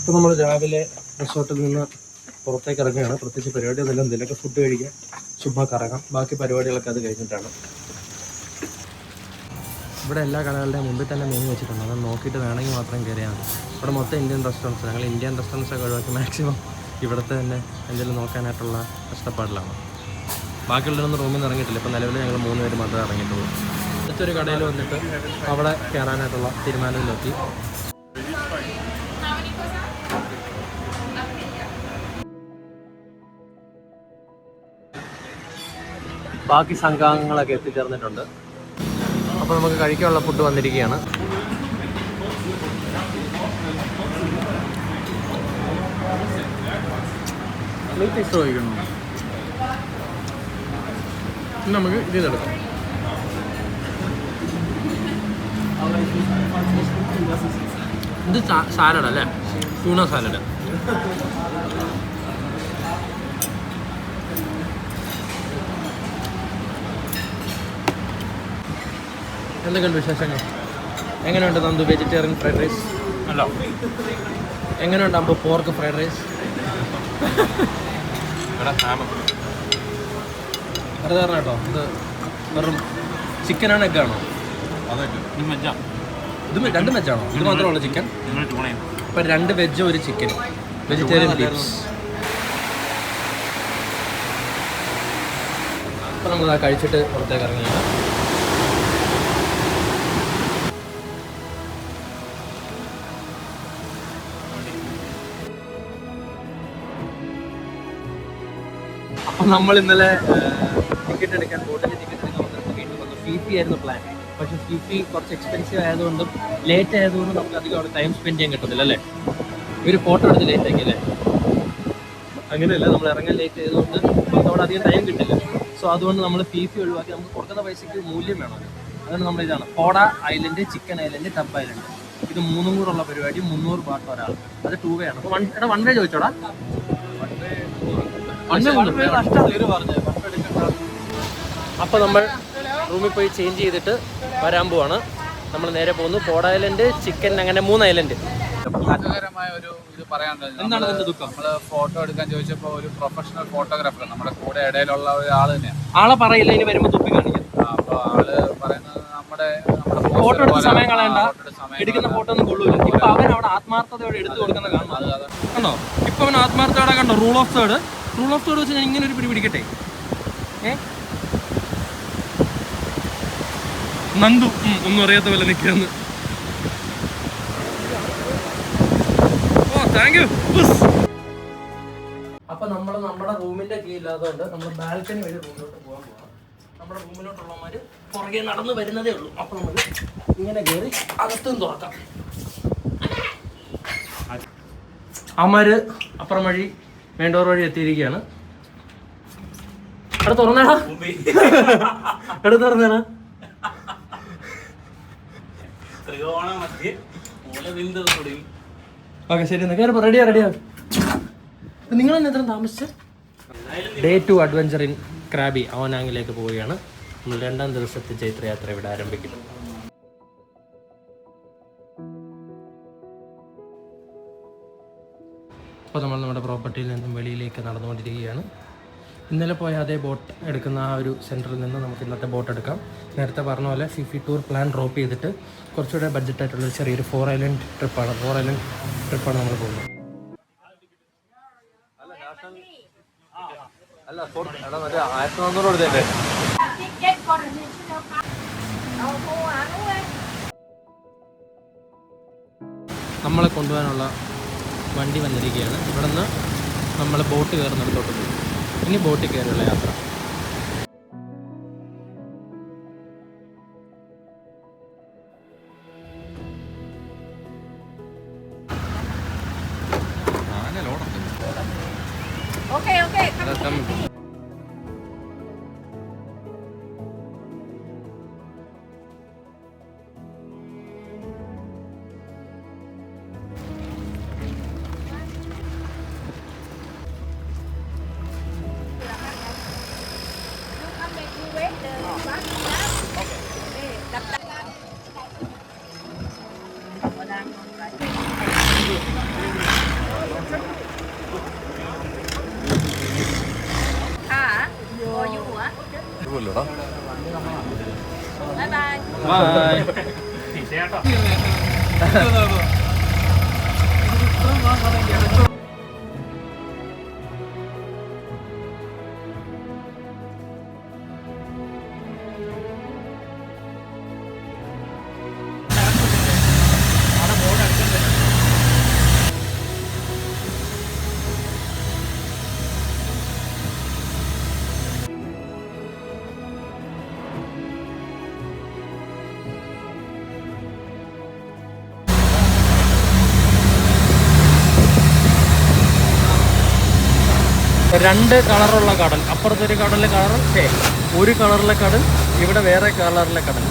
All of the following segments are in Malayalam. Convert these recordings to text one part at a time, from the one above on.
ഇപ്പം നമ്മൾ രാവിലെ റിസോർട്ടിൽ നിന്ന് പുറത്തേക്ക് ഇറങ്ങുകയാണ്. പ്രത്യേകിച്ച് പരിപാടി ഒന്നുമില്ല. എന്തെങ്കിലുമൊക്കെ ഫുഡ് കഴിക്കാം. ചുമ്മാ കറങ്ങാം. ബാക്കി പരിപാടികളൊക്കെ അത് കഴിഞ്ഞിട്ടാണ്. ഇവിടെ എല്ലാ കടകളുടെയും മുമ്പിൽ തന്നെ മെനു വെച്ചിട്ടുണ്ട്. അത് നോക്കിയിട്ട് വേണമെങ്കിൽ മാത്രം കയറിയാൽ മതി. ഇവിടെ മൊത്തം ഇന്ത്യൻ റെസ്റ്റോറന്റ്സ് ഞങ്ങൾ ഇന്ത്യൻ റെസ്റ്റോറന്റ്സ് ഒക്കെ ഒഴിവാക്കി മാക്സിമം ഇവിടുത്തെ തന്നെ എന്തെങ്കിലും നോക്കാനായിട്ടുള്ള കഷ്ടപ്പാടിലാണ്. ബാക്കിയുള്ളവരൊന്നും റൂമിൽ നിന്ന് ഇറങ്ങിയിട്ടില്ല. ഇപ്പം നിലവിൽ ഞങ്ങൾ മൂന്ന് പേര് മാത്രമേ ഇറങ്ങിയിട്ടുള്ളൂ. അടുത്തൊരു കടയിൽ വന്നിട്ട് അവിടെ കയറാനായിട്ടുള്ള തീരുമാനത്തിലെത്തി. ബാക്കി സംഘാംഗങ്ങളൊക്കെ എത്തിച്ചേർന്നിട്ടുണ്ട്. അപ്പോൾ നമുക്ക് കഴിക്കാനുള്ള ഫുഡ് വന്നിരിക്കുകയാണ്. നമുക്ക് ഇത് നടക്കാം ഇത് സാലഡ് അല്ലേ? ടൂണ സാലഡ് എന്തൊക്കെയുണ്ട് വിശേഷങ്ങൾ? എങ്ങനെയുണ്ട് നന്ദു വെജിറ്റേറിയൻ ഫ്രൈഡ് റൈസ് അല്ല. എങ്ങനെയുണ്ട് അമ്പ് പോർക്ക് ഫ്രൈഡ് റൈസ് അത് കാരണം കേട്ടോ. ഇത് വെറും ചിക്കനാണ് എഗ്ഗാണോ ഇത് രണ്ടും വെച്ചാണോ ഇത് മാത്രമേ ഉള്ളൂ ചിക്കൻ ഇപ്പം രണ്ട് വെജും ഒരു ചിക്കനും വെജിറ്റേറിയൻ ബീഫ്സ് അപ്പം നമ്മൾ കഴിച്ചിട്ട് പുറത്തേക്ക് ഇറങ്ങിയാണ് നമ്മൾ ഇന്നലെ ടിക്കറ്റ് എടുക്കാൻ ബോട്ടിൽ ടിക്കറ്റ് എടുക്കാൻ വന്നപ്പോൾ വീട്ടിൽ വന്നു. ഫിഫി ആയിരുന്നു പ്ലാൻ പക്ഷെ ഫിഫി കുറച്ച് എക്സ്പെൻസീവ് ആയതുകൊണ്ടും ലേറ്റ് ആയതുകൊണ്ടും നമുക്ക് അധികം അവിടെ ടൈം സ്പെൻഡ് ചെയ്യാൻ കിട്ടുന്നില്ല അല്ലേ? ഇവർ ഫോട്ടോ എടുത്ത് ലേറ്റ് ആക്കിയല്ലേ അങ്ങനെയല്ല നമ്മൾ ഇറങ്ങാൻ ലേറ്റ് ആയതുകൊണ്ട് നമുക്ക് അവിടെ അധികം ടൈം കിട്ടില്ല. സോ അതുകൊണ്ട് നമ്മൾ ഫീഫി ഒഴിവാക്കി. നമുക്ക് കൊടുക്കുന്ന പൈസയ്ക്ക് മൂല്യം വേണം അതാണ് നമ്മൾ ഇതാണ്. Poda island chicken island tub island ഇത് മൂന്നും കൂടെ ഉള്ള പരിപാടി മുന്നൂറ് പാട്ട് ഒരാൾ അത് ടൂ വേ ആണ്. അപ്പോൾ വൺ എടാ വൺ വേ ചോദിച്ചോടാ. അപ്പോൾ നമ്മൾ റൂമിൽ പോയി ചേഞ്ച് ചെയ്തിട്ട് വരാൻ പോവാണ്. നമ്മൾ നേരെ പോകുന്നു കോട ഐലൻഡ് ചിക്കൻ അങ്ങനെ മൂന്ന് ഐലൻഡ്. ദുഃഖകരമായ ഒരു ഇത് അതിന്റെ ദുഃഖം? ഫോട്ടോ എടുക്കാൻ ചോദിച്ചപ്പോൾ ഒരു പ്രൊഫഷണൽ ഫോട്ടോഗ്രാഫർ നമ്മുടെ കൂടെ ഇടയിലുള്ള ഒരാൾ തന്നെയാണ് ആളെ പറയില്ല ഇനി വരുമ്പോൾ തുപ്പി കാണിക്കാം. അപ്പൊ ആൾ പറയുന്നത് നമ്മുടെ ഫോട്ടോ എടുത്ത് സമയം കളയണ്ട. എടുക്കുന്ന ഫോട്ടോ ഒന്നും കൊള്ളൂല. ഇപ്പൊ അവൻ അവിടെ ആത്മാർത്ഥതയോടെ എടുത്തു കൊടുക്കുന്ന അത് കണ്ടോ? ഇപ്പൊ അവൻ ആത്മാർത്ഥതയോടെ കണ്ടോ? Rule of third rule of third വെച്ച് ഞാൻ ഇങ്ങനെ ഒരു പിടി പിടിക്കട്ടെ? ഏ? നന്ദു ഒന്നും അറിയാത്ത പോലെ നിൽക്കുന്നു ഓ താങ്ക് യു അപ്പൊ നമ്മൾ നമ്മുടെ റൂമിന്റെ കീ ഇല്ലാത്തതുകൊണ്ട് നമ്മൾ ബാൽക്കണി വഴി റൂമിലോട്ട് പോകാൻ പോവാം. നമ്മുടെ റൂമിലോട്ടുള്ളവന്മാര് പുറകെ നടന്നു വരുന്നതേ ഉള്ളൂ. അപ്പൊ നമുക്ക് ഇങ്ങനെ കയറി അകത്തും തുറക്കാം. അമര് അപ്പുറം വഴി വേണ്ടോർ വഴി എത്തിയിരിക്കുകയാണ്. അവിടെ തുറന്നേടാ. എവിടെ തുറന്നേടാ. ഓക്കെ ശരി എന്നാ കയറി റെഡിയാ റെഡിയാ നിങ്ങൾ തന്നെ എത്ര താമസിച്ച? Day two adventure in Krabi അവനാങ്ങിലേക്ക് പോവുകയാണ്. നമ്മൾ രണ്ടാം ദിവസത്തെ ചൈത്രയാത്ര ഇവിടെ ആരംഭിക്കുന്നു. അപ്പോൾ നമ്മൾ നമ്മുടെ പ്രോപ്പർട്ടിയിൽ നിന്നും വെളിയിലേക്ക് നടന്നുകൊണ്ടിരിക്കുകയാണ്. ഇന്നലെ പോയ അതേ ബോട്ട് എടുക്കുന്ന ആ ഒരു സെന്ററിൽ നിന്ന് നമുക്ക് ഇന്നത്തെ ബോട്ട് എടുക്കാം. നേരത്തെ പറഞ്ഞ പോലെ ഫിഫി ടൂർ പ്ലാൻ ഡ്രോപ്പ് ചെയ്തിട്ട് കുറച്ചുകൂടെ ബഡ്ജറ്റായിട്ടുള്ള ഒരു ചെറിയൊരു ഫോർ ഐലൻഡ് ട്രിപ്പാണ് ഫോർ ഐലൻഡ് ട്രിപ്പാണ് നമ്മൾ പോകുന്നത്? നമ്മളെ കൊണ്ടുപോകാനുള്ള വണ്ടി വന്നിരിക്കുകയാണ്. ഇവിടെ നിന്ന് നമ്മൾ ബോട്ട് കയറുന്നിടത്തോട്ട് പോകും ഇനി ബോട്ടിൽ കയറിയുള്ള യാത്ര. Okay okay. പോയില്ലടാ ബൈ ബൈ ബൈ ചേട്ടാ രണ്ട് കളറുള്ള കടൽ അപ്പുറത്തെ ഒരു കടലിലെ കളർ ഛേ, ഒരു കളറിലെ കടൽ ഇവിടെ വേറെ കളറിലെ കടൽ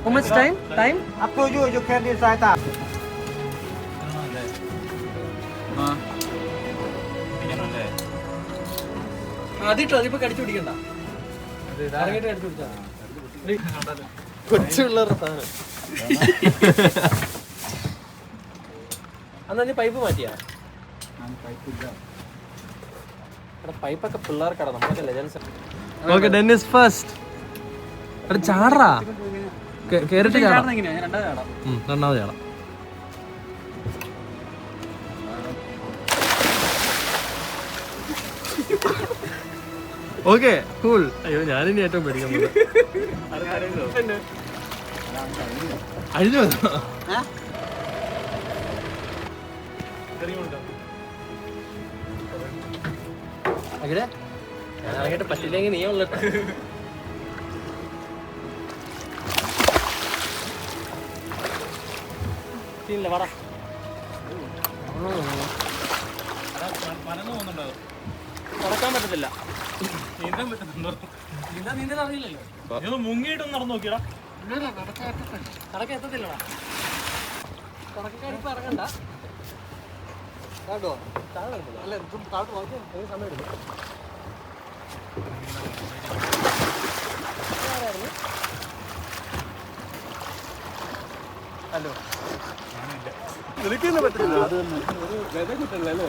How much time? Time? Up to you, you can decide അതിട്ടോ അതിപ്പോ കടിച്ചു പിടിക്കണ്ട ഇറങ്ങിയിട്ട് കടിച്ചു പിടിച്ചാ കൊച്ചു പിള്ളേരുടെ സാധനം. അന്നാ നീ പൈപ്പ് മാറ്റിയാ? പൈപ്പൊക്കെ പിള്ളേർക്കട നമ്മളൊക്കെ ലെജൻസ് ഓക്കെ ഡെന്നിസ് ഫസ്റ്റ് അവിടെ ചാടാ. കേറിട്ട് ചാടാം. രണ്ടാമത് ചാടാം. ഓക്കെ കൂൾ അയ്യോ ഞാനിനി ഏറ്റവും പേടിക്കാൻ അഴിഞ്ഞു വന്നോ? ഞാൻ പറ്റില്ലെങ്കിൽ നീ ഉള്ളു നടക്കാൻ പറ്റത്തില്ല. നീന്താ അറിയില്ലല്ലോ. നീ മുങ്ങിയിട്ടൊന്ന് നടന്നു നോക്കിയടാ. എത്തത്തില്ലടാ. ഇപ്പൊ ഇറങ്ങണ്ട. താഴെ. അല്ല ഇതും താഴോട്ട് സമയം എടുക്കും. ഹലോ. വിളിക്കുന്ന പറ്റില്ല അത് ഒരു വില കിട്ടില്ല അല്ലേ?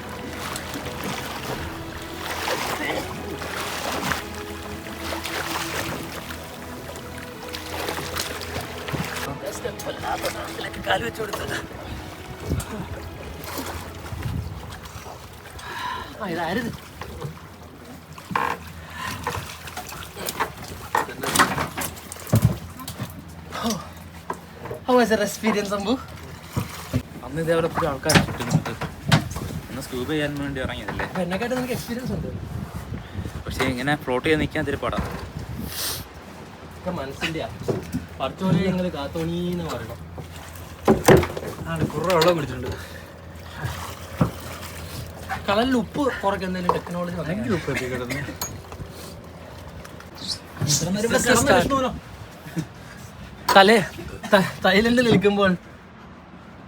വെച്ച് കൊടുത്തത്. ആ ഇതായിരുന്നു? അന്ന് ഇതേപോലെ ഒത്തിരി ആൾക്കാർ ചുറ്റുന്നുണ്ട് അന്ന് സ്കൂബ ചെയ്യാൻ വേണ്ടി ഇറങ്ങിയതല്ലേ? അപ്പൊ എന്നെക്കാട്ട് നിനക്ക് എക്സ്പീരിയൻസ് ഉണ്ട്? പക്ഷേ ഇങ്ങനെ ഫ്ലോട്ട് ചെയ്ത് നിൽക്കാൻ ഇത്തിരി പാടാ. ഒക്കെ മനസ്സിന്റെ പറച്ചോലി ഞങ്ങൾ കാത്തോണീന്ന് പറയണം. ആണ് കുറേ വെള്ളം കുടിച്ചിട്ടുണ്ട്. കളലിൽ ഉപ്പ് കുറയ്ക്കുന്നതിന് ടെക്നോളജി ഭയങ്കര ഉപ്പ് തലേ തൈലൻഡിൽ നിൽക്കുമ്പോൾ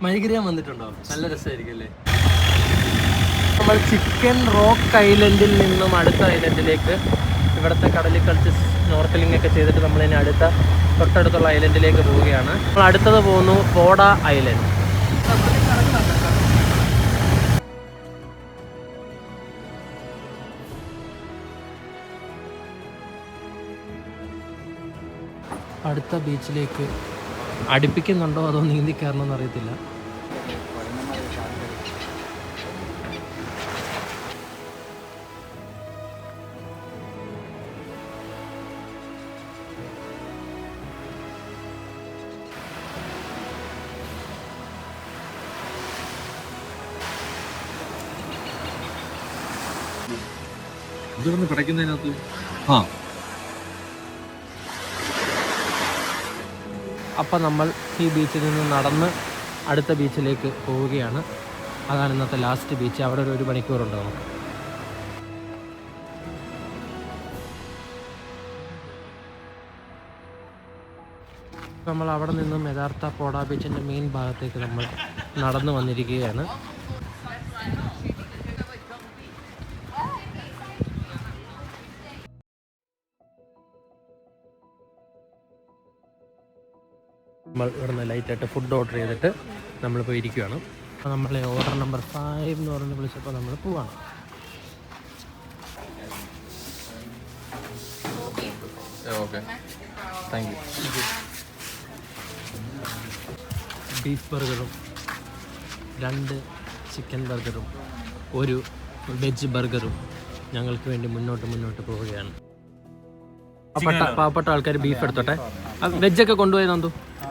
മൈഗ്രിയാൻ വന്നിട്ടുണ്ടോ? നല്ല രസമായിരിക്കും അല്ലേ? നമ്മൾ ചിക്കൻ റോക്ക് ഐലൻഡിൽ നിന്നും അടുത്ത ഐലൻഡിലേക്ക് ഇവിടുത്തെ കടലിൽ കളിച്ച് സ്നോർക്കലിംഗ് ഒക്കെ ചെയ്തിട്ട് നമ്മൾ ഇനി അടുത്ത തൊട്ടടുത്തുള്ള ഐലൻഡിലേക്ക് പോവുകയാണ്. നമ്മൾ അടുത്തത് പോകുന്നു ബോഡ ഐലൻഡ്. അടുത്ത ബീച്ചിലേക്ക് അടുപ്പിക്കുന്നുണ്ടോ അതോ നീന്തി കയറണമെന്ന് അറിയത്തില്ല. ഇതൊന്ന് പിടയ്ക്കുന്നതിനകത്ത് ആ അപ്പം നമ്മൾ ഈ ബീച്ചിൽ നിന്ന് നടന്ന് അടുത്ത ബീച്ചിലേക്ക് പോവുകയാണ്. അതാണ് ഇന്നത്തെ ലാസ്റ്റ് ബീച്ച് അവിടെ ഒരു ഒരു മണിക്കൂറുണ്ട് നമുക്ക്. നമ്മൾ അവിടെ നിന്നും യഥാർത്ഥ പോടാ ബീച്ചിന്റെ മെയിൻ ഭാഗത്തേക്ക് നമ്മൾ നടന്നു വന്നിരിക്കുകയാണ്. നമ്മൾ ഇവിടുന്ന് ലൈറ്റായിട്ട് ഫുഡ് ഓർഡർ ചെയ്തിട്ട് നമ്മൾ പോയി ഇരിക്കുകയാണ് അപ്പോൾ നമ്മളെ ഓർഡർ നമ്പർ ഫൈവ് എന്ന് പറഞ്ഞ് വിളിച്ചപ്പോൾ നമ്മൾ പോവാണ്. ഓക്കെ താങ്ക് യു ബീഫ് ബർഗറും രണ്ട് ചിക്കൻ ബർഗറും ഒരു വെജ് ബർഗറും ഞങ്ങൾക്ക് വേണ്ടി മുന്നോട്ട് മുന്നോട്ട് പോവുകയാണ്. പാവപ്പെട്ട പാവപ്പെട്ട ആൾക്കാർ ബീഫ് എടുത്തോട്ടെ? വെജൊക്കെ കൊണ്ടുപോയി നന്ദു?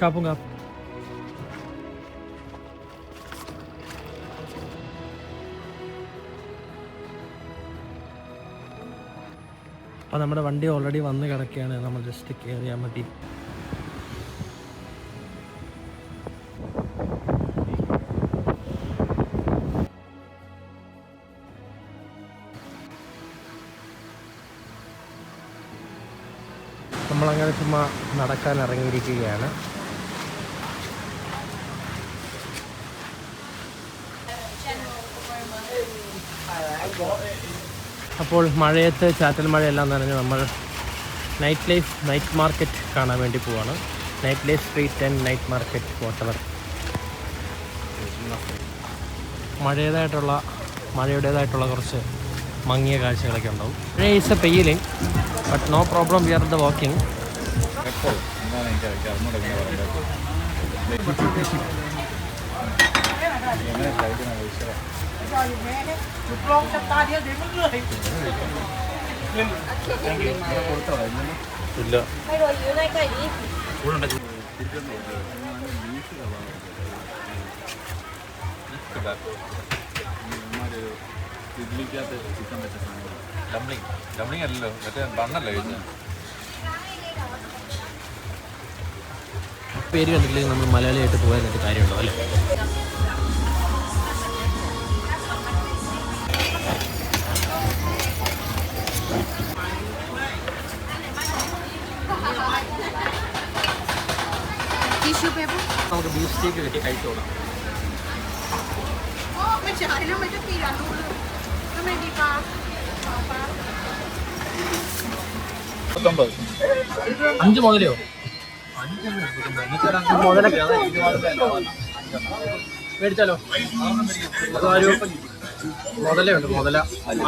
കാപ്പും ab. അപ്പോൾ നമ്മുടെ വണ്ടി ഓൾറെഡി വന്ന് കിടക്കുകയാണ്. നമ്മൾ ജസ്റ്റ് കയറിയാൽ മതി. നമ്മളങ്ങനെ ചുമ്മാ നടക്കാൻ ഇറങ്ങിയിരിക്കുകയാണ്. അപ്പോൾ മഴയത്ത് ചാറ്റൽ മഴയെല്ലാം നനഞ്ഞ് നമ്മൾ നൈറ്റ് ലൈഫ് നൈറ്റ് മാർക്കറ്റ് കാണാൻ വേണ്ടി പോവാണ്. Night life street and night market whatever മഴയുടേതായിട്ടുള്ള മഴയുടേതായിട്ടുള്ള കുറച്ച് മങ്ങിയ കാഴ്ചകളൊക്കെ ഉണ്ടാവും. മഴ is a പെയ്യിലിംഗ് but no problem we are the walking അല്ലല്ലോ മറ്റേ ബണ്ണല്ലേ പേര് കണ്ടില്ലെങ്കിൽ നമ്മൾ മലയാളിയായിട്ട് പോകാനായിട്ട് കാര്യമുണ്ടോ അല്ലേ? നമുക്ക് ബീഫ് സ്റ്റേക്ക് കിട്ടി കഴിച്ചു. അഞ്ച് മുതലോ? മേടിച്ചാലോ? അതൊരു? മുതലുണ്ട് മുതല.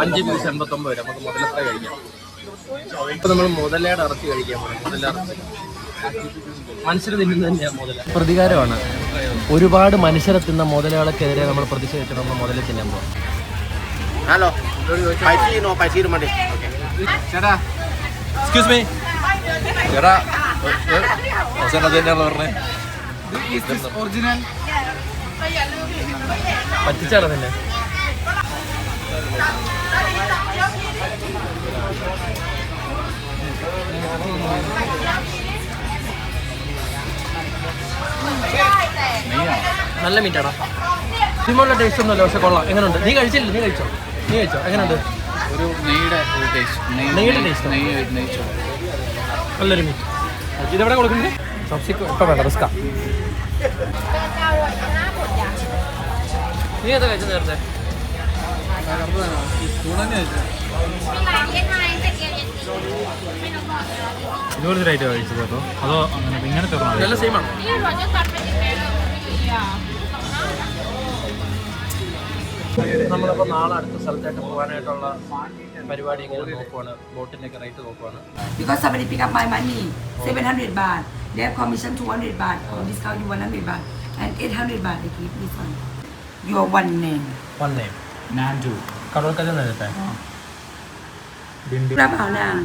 അഞ്ച് പീസ് എൺപത്തൊമ്പത് വരെ നമുക്ക് മുതലത്തെ കഴിക്കാം. ഇപ്പൊ നമ്മൾ മുതലയുടെ ഇറച്ചി കഴിക്കാൻ പോകും മുതല പ്രതികാരമാണ്. ഒരുപാട് മനുഷ്യരെ തിന്ന മുതലുകൾക്കെതിരെ നമ്മൾ പ്രതിഷേധിച്ച് നമ്മൾ മുതലെ തിന്നാൻ പോകും. ചേട്ടാ എക്സ്ക്യൂസ് മീ ചേട്ടാ ഒറിജിനൽ പറ്റിച്ചാണോ തന്നെ നല്ല മീറ്റാടാ. സിമോളിലെ ടേസ്റ്റ് ഒന്നുമല്ല പക്ഷെ കൊള്ളാം. എങ്ങനെയുണ്ട് നീ കഴിച്ചില്ല നീ കഴിച്ചോ? നീ കഴിച്ചോ? എങ്ങനെയുണ്ട് ഒരു നെയ്യുടെ ഒരു ടേസ്റ്റ് നല്ലൊരു മീറ്റ്. ഇതെവിടെ കൊടുക്കുന്നത്? സബ്സിക്ക് ഇപ്പം വേണ്ട റിസ്കാ നീ ഏതാ കഴിച്ചത് നേരത്തെ? കഴിച്ചത് റേറ്റ് കഴിച്ചത് കേട്ടോ. അതോ അങ്ങനെ ഇങ്ങനത്തെ നല്ല ഇതെല്ലാം സെയിം ആണ് നമ്മളിപ്പോൾ നാളെ അടുത്ത സ്ഥലത്തേക്ക് പോകാനായിട്ടുള്ള പരിപാടി ഇങ്ങനെ നോക്കുവാണ് ബോട്ടിൻ്റെ ഒക്കെ റേറ്റ് നോക്കുവാണ് Because somebody pick up my money, 700 baht. They have commission 200 baht or discount you 100 baht. And 800 baht they keep this one. Your one name. One name ഞാൻ ടു കടൽക്കര നേരത്തെ รับเอานาง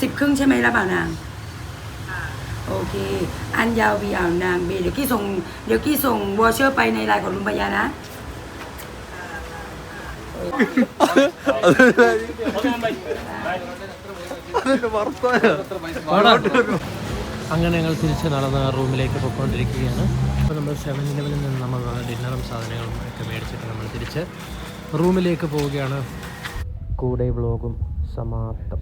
สิบครึ่งใช่ไหมรับเอานาง โอเค อันยาววีเอานางเบเดี๋ยวกี้ส่ง เดี๋ยวกี้ส่งวอเชอร์ไปในไลน์ของลุงปยานะ അങ്ങനെ ഞങ്ങൾ തിരിച്ച് നടന്ന് റൂമിലേക്ക് പോയിക്കൊണ്ടിരിക്കുകയാണ്. അപ്പോൾ നമ്മൾ സെവൻ ഇലവനിൽ നിന്ന് നമ്മൾ ഡിന്നറും സാധനങ്ങളും ഒക്കെ മേടിച്ചിട്ട് നമ്മൾ തിരിച്ച് റൂമിലേക്ക് പോവുകയാണ്. കൂടെ വ്ളോഗും സമാപ്തം.